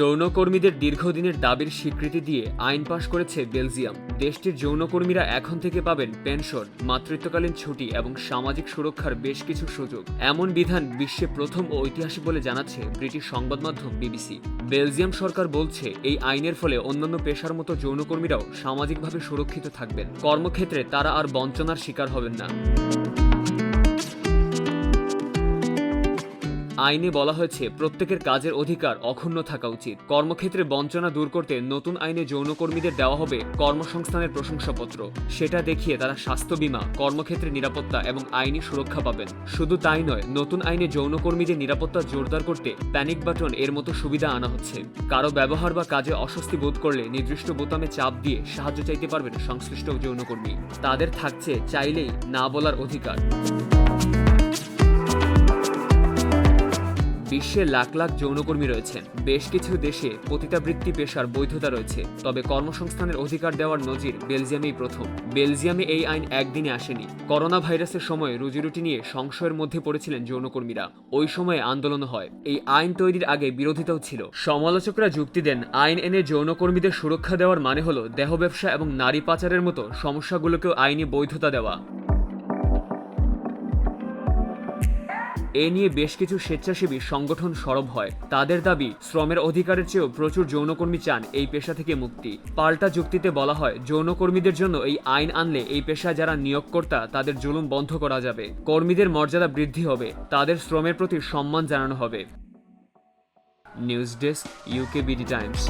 যৌনকর্মীদের দীর্ঘদিনের দাবির স্বীকৃতি দিয়ে আইন পাশ করেছে বেলজিয়াম। দেশটির যৌনকর্মীরা এখন থেকে পাবেন পেনশন, মাতৃত্বকালীন ছুটি এবং সামাজিক সুরক্ষার বেশ কিছু সুযোগ। এমন বিধান বিশ্বে প্রথম ও ঐতিহাসিক বলে জানাচ্ছে ব্রিটিশ সংবাদ মাধ্যম বিবিসি। বেলজিয়াম সরকার বলছে, এই আইনের ফলে অন্যান্য পেশার মতো যৌনকর্মীরাও সামাজিকভাবে সুরক্ষিত থাকবেন। কর্মক্ষেত্রে তারা আর বঞ্চনার শিকার হবেন না। আইনে বলা হয়েছে, প্রত্যেকের কাজের অধিকার অক্ষুণ্ণ থাকা উচিত। কর্মক্ষেত্রে বঞ্চনা দূর করতে নতুন আইনে যৌনকর্মীদের দেওয়া হবে কর্মসংস্থানের প্রশংসাপত্র। সেটা দেখিয়ে তারা স্বাস্থ্য বীমা, কর্মক্ষেত্রে নিরাপত্তা এবং আইনি সুরক্ষা পাবেন। শুধু তাই নয়, নতুন আইনে যৌনকর্মীদের নিরাপত্তা জোরদার করতে প্যানিক বাটন এর মতো সুবিধা আনা হচ্ছে। কারও ব্যবহার বা কাজে অস্বস্তি বোধ করলে নির্দিষ্ট বোতামে চাপ দিয়ে সাহায্য চাইতে পারবেন সংশ্লিষ্ট যৌনকর্মী। তাদের থাকছে চাইলেই না বলার অধিকার। বিশ্বে লাখ লাখ যৌনকর্মী রয়েছেন বেশ কিছু দেশে পতিতাবৃত্তি পেশার বৈধতা রয়েছে, তবে কর্মসংস্থানের অধিকার দেওয়ার নজির বেলজিয়ামেই প্রথম। বেলজিয়ামে এই আইন একদিনে আসেনি। করোনা ভাইরাসের সময় রুজিরুটি নিয়ে সংশয়ের মধ্যে পড়েছিলেন যৌনকর্মীরা। ওই সময়ে আন্দোলন হয়। এই আইন তৈরির আগে বিরোধিতাও ছিল। সমালোচকরা যুক্তি দেন, আইন এনে যৌনকর্মীদের সুরক্ষা দেওয়ার মানে হলো দেহ ব্যবসা এবং নারী পাচারের মতো সমস্যাগুলোকেও আইনি বৈধতা দেওয়া। এ নিয়ে বেশ কিছু স্বেচ্ছাসেবী সংগঠন সরব হয়। তাদের দাবি, শ্রমের অধিকারের চেয়েও প্রচুর যৌনকর্মী চান এই পেশা থেকে মুক্তি। পাল্টা যুক্তিতে বলা হয়, যৌনকর্মীদের জন্য এই আইন আনলে এই পেশায় যারা নিয়োগকর্তা, তাদের জুলুম বন্ধ করা যাবে। কর্মীদের মর্যাদা বৃদ্ধি হবে, তাদের শ্রমের প্রতি সম্মান জানানো হবে। News desk UK BD times